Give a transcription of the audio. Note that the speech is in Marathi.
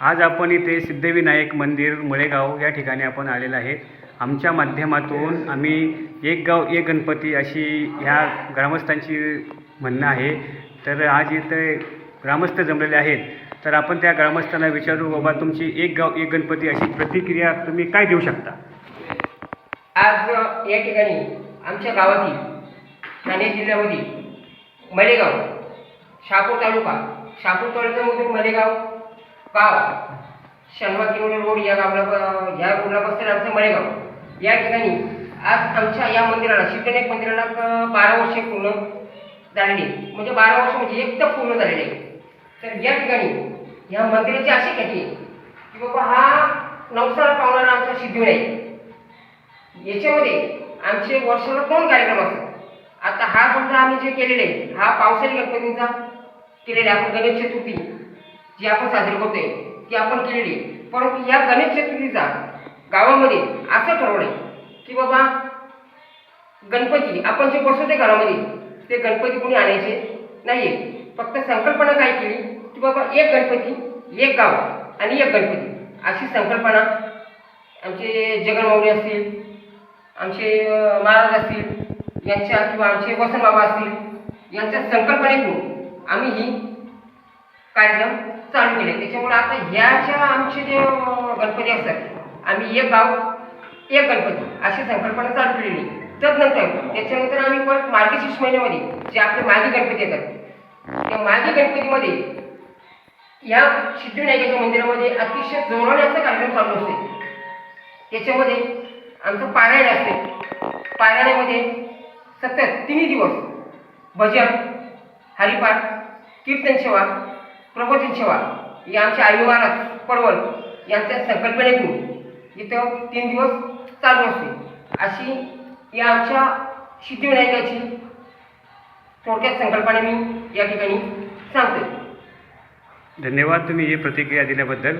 आज आपण इथे सिद्धिविनायक मंदिर मळेगाव या ठिकाणी आपण आलेलो आहे आमच्या माध्यमातून आम्ही एक गाव एक गणपती अशी ह्या ग्रामस्थांची म्हणणं आहे. तर आज इथे ग्रामस्थ जमलेले आहेत. तर आपण त्या ग्रामस्थांना विचारू बाबा तुमची एक गाव एक गणपती अशी प्रतिक्रिया तुम्ही काय देऊ शकता? आज या ठिकाणी आमच्या गावातील ठाणे जिल्ह्यामध्ये मलेगाव शहापूर तालुका शहापूर तालुक्यामधून मलेगाव गाव शनवा किलोमीटर रोड या गावला ह्या या रोडला बसलेलं आमचं मळेगाव या ठिकाणी आज आमच्या या मंदिराला सिद्धनायक मंदिराला बारा वर्षे पूर्ण झालेली म्हणजे बारा वर्ष म्हणजे एकदम पूर्ण झालेले आहे तर या ठिकाणी या मंदिराची अशी काही की बाबा हा नवसाला पावणारा आमचा सिद्धिविनायक याच्यामध्ये आमचे वर्षाला दोन कार्यक्रम असतात. आता हा समजा आम्ही जे केलेले आहे, हा पावसाळी गणपतींचा केलेला आहे. आपण गणेश चतुर्थी जी आपण साजरी करतोय ती आपण केलेली परंतु या गणेश चतुर्थीचा गावामध्ये असं ठरवणे की बाबा गणपती आपण जे बसवते घरामध्ये ते गणपती कोणी आणायचे नाही फक्त संकल्पना काय केली? की बाबा एक गणपती एक गाव आणि एक गणपती. अशी संकल्पना आमचे जगनमौली असतील आमचे महाराज असतील यांच्या किंवा आमचे वसंत बाबा असतील यांच्या संकल्पनेतून आम्ही ही कार्यक्रम चालू केले. त्याच्यामुळे आता ह्या ज्या आमचे जे गणपती असतात आम्ही एक गाव एक गणपती अशी संकल्पना चालू केलेली. तदनंतर त्याच्यानंतर आम्ही परत मार्गशीर्ष महिन्यामध्ये जे आपले मागी गणपती येतात त्या मागी गणपतीमध्ये या सिद्धिविनायकाच्या मंदिरामध्ये अतिशय जोराने असा कार्यक्रम चालू असते त्याच्यामध्ये आमचं पारायण असते पारायणामध्ये सतत तिन्ही दिवस भजन हरिपाठ कीर्तन सेवा प्रवचन सेवा. या आमच्या आई महाराज पडवल यांच्या संकल्पनेतून इथं तीन दिवस चालू असते. अशी या आमच्या सिद्धिविनायकाची थोडक्यात संकल्पना मी या ठिकाणी सांगते धन्यवाद तुम्ही ही प्रतिक्रिया दिल्याबद्दल.